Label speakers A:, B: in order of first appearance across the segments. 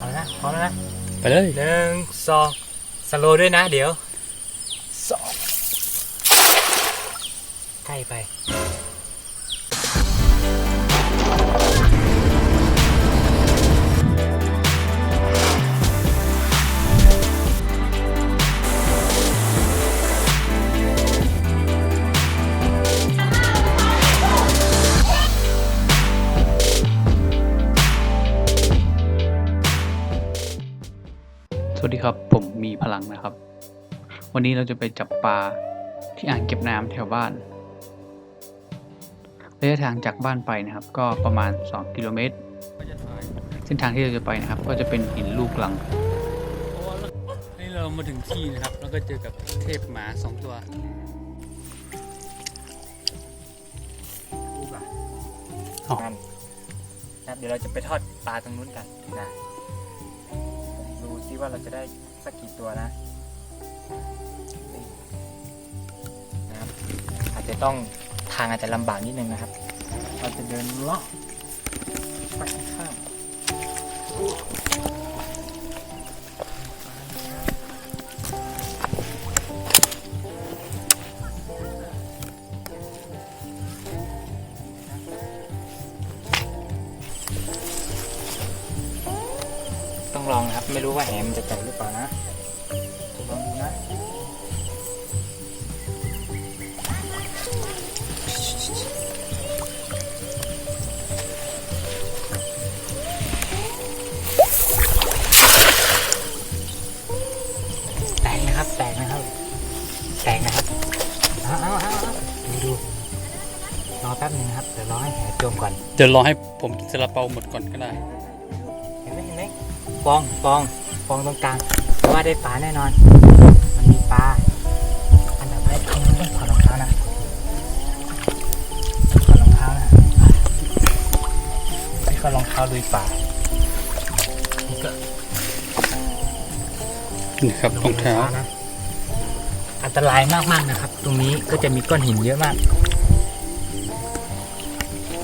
A: เอาละพร้อมแล้วนะ
B: ไปเลย
A: หนึ่งสองสโลว์ด้วยนะ เดี๋ยวสองใกล้ไป
B: พลังนะครับ วันนี้เราจะไปจับปลาที่อ่างเก็บน้ำแถวบ้านระยะทางจากบ้านไปนะครับ ก็ประมาณ 2 กิโลเมตร เส้นทางที่เราจะไปนะครับ ก็จะเป็นหินลูกลังนี่เรามาถึงที่นะครับ แล้วก็เจอกับเทพหมาสองตัว
A: ดูป่ะ
B: อ๋อ
A: นั่นนะครับเดี๋ยวเราจะไปทอดปลาตรงนู้นกันนะดูซิว่าเราจะได้ สักกี่ตัวนะนะครับอาจจะต้องทางอาจจะลำบากนิดนึงนะครับ เราจะเดินเลาะไปข้าง ไม่รู้ว่าแหมนจะแตกหรือเปล่านะลองดูนะแตกนะครับแตกนะครับ แตกนะครับเอาเอาเอาดูดูรอแป๊บหนึงนะครับเดี๋ยวรอให้แหจมก่อน
B: เดี๋ยวรอให้ผมกินซาลาเปาหมดก่อนก็ได้
A: ฟองฟองฟองตรงกลางเพราะว่าได้ปลาแน่นอน มันมีปลา อันดับแรกต้องต้องถอดรองเท้านะถอดรองเท้านะนี่ก็รองเท้าลุยป่านี่ก็
B: นี่ครับรองเท้า
A: นะอันตรายมากๆนะครับ ตรงนี้ก็จะมีก้อนหินเยอะมาก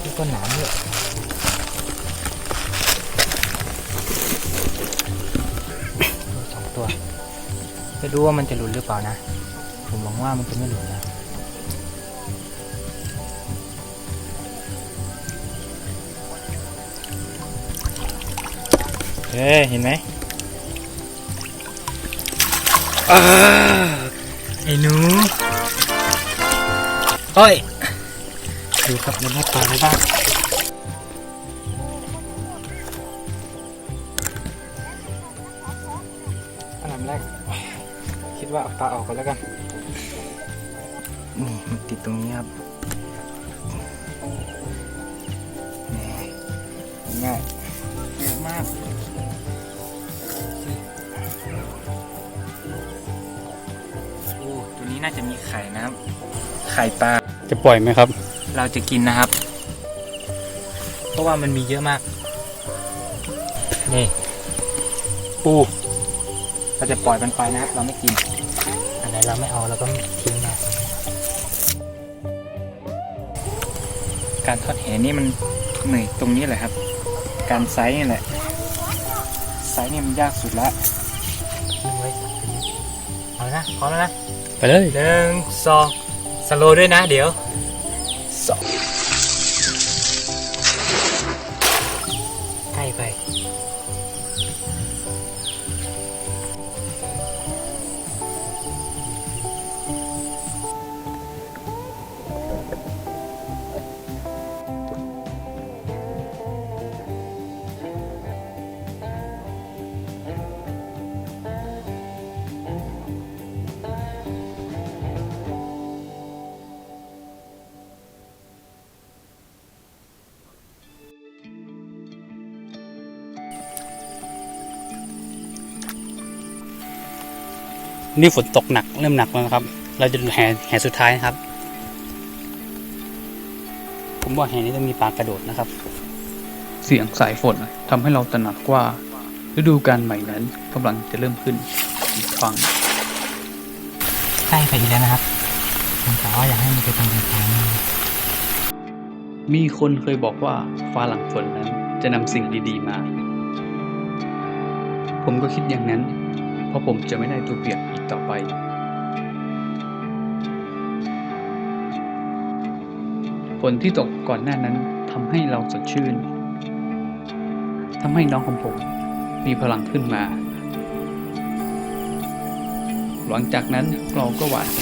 A: มีก้อนหนามเยอะ ตัว ไม่รู้ว่ามันจะหลุดหรือเปล่านะ ผมหวังว่ามันจะไม่หลุดนะเฮ้ยเห็นไหมไอ้หนูโอ้ย ดูครับมันได้ปลาอะไรบ้าง ว่าเอาปลาออกก่อนแล้วกันนี่มันติดตรงนี้ครับนี่ง่ายเยอะมากโอ้ตัวนี้น่าจะมีไข่นะครับ ไข่ปลา
B: จะปล่อยไหมครับ
A: เราจะกินนะครับ เพราะว่ามันมีเยอะมาก นี่ ปูเราจะปล่อยมันไปนะครับ เราไม่กินอัน ไหนเราไม่เอาเราก็ทิ้งมาการทอดแหนี่มันเหนื่อยตรงนี้แหละครับ การไซส์นี่แหละไซส์นี่มันยากสุดละทิ้งไว้เอานะพร้อมแล้วนะ
B: ไปเลย
A: หนึ่งสองสโลว์ด้วยนะ เดี๋ยวสอง
B: นี่ฝนตกหนักเริ่มหนักแล้วนะครับ เราจะแห่แห่สุดท้ายนะครับ ผมว่าแห่นี้ต้องมีปลากระโดดนะครับ เสียงสายฝนทำให้เราตระหนักว่า ฤดูกาลใหม่นั้นกำลังจะเริ่มขึ้นอีกครั้ง
A: ใกล้ไปอีกแล้วนะครับผมกะว่าอยากให้มันไปตรงกลางๆนี่
B: มีคนเคยบอกว่าฟ้าหลังฝนนั้นจะนำสิ่งดีๆมา ผมก็คิดอย่างนั้นเพ ราะผมจะไม่ได้ตัวเปียกอีกต่อไปฝนที่ตกก่อนหน้านั้นทำให้เราสดชื่นทำให้น้องของผมมีพลังขึ้นมา หลังจากนั้นเราก็หวานแห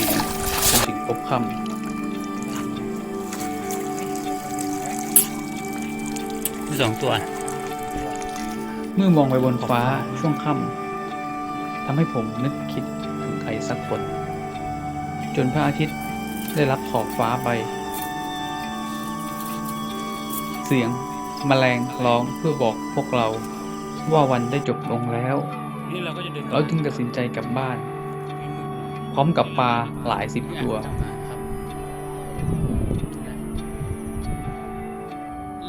B: จนถึงพบค่ำ
C: มีสองตัว
B: เมื่อมองไปบนฟ้าช่วงค่ำ ทำให้ผมนึกคิดถึงใครสักคน จนพระอาทิตย์ได้รับขอบฟ้าไป เสียงแมลงร้องเพื่อบอกพวกเราว่าวันได้จบลงแล้ว
C: เราก็จะเดิน
B: เราจึงตัดสินใจกลับบ้าน พร้อมกับปลาหลายสิบตัว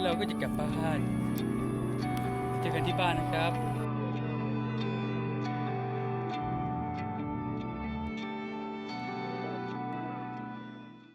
C: เราก็จะกลับบ้าน เจอกันที่บ้านนะครับ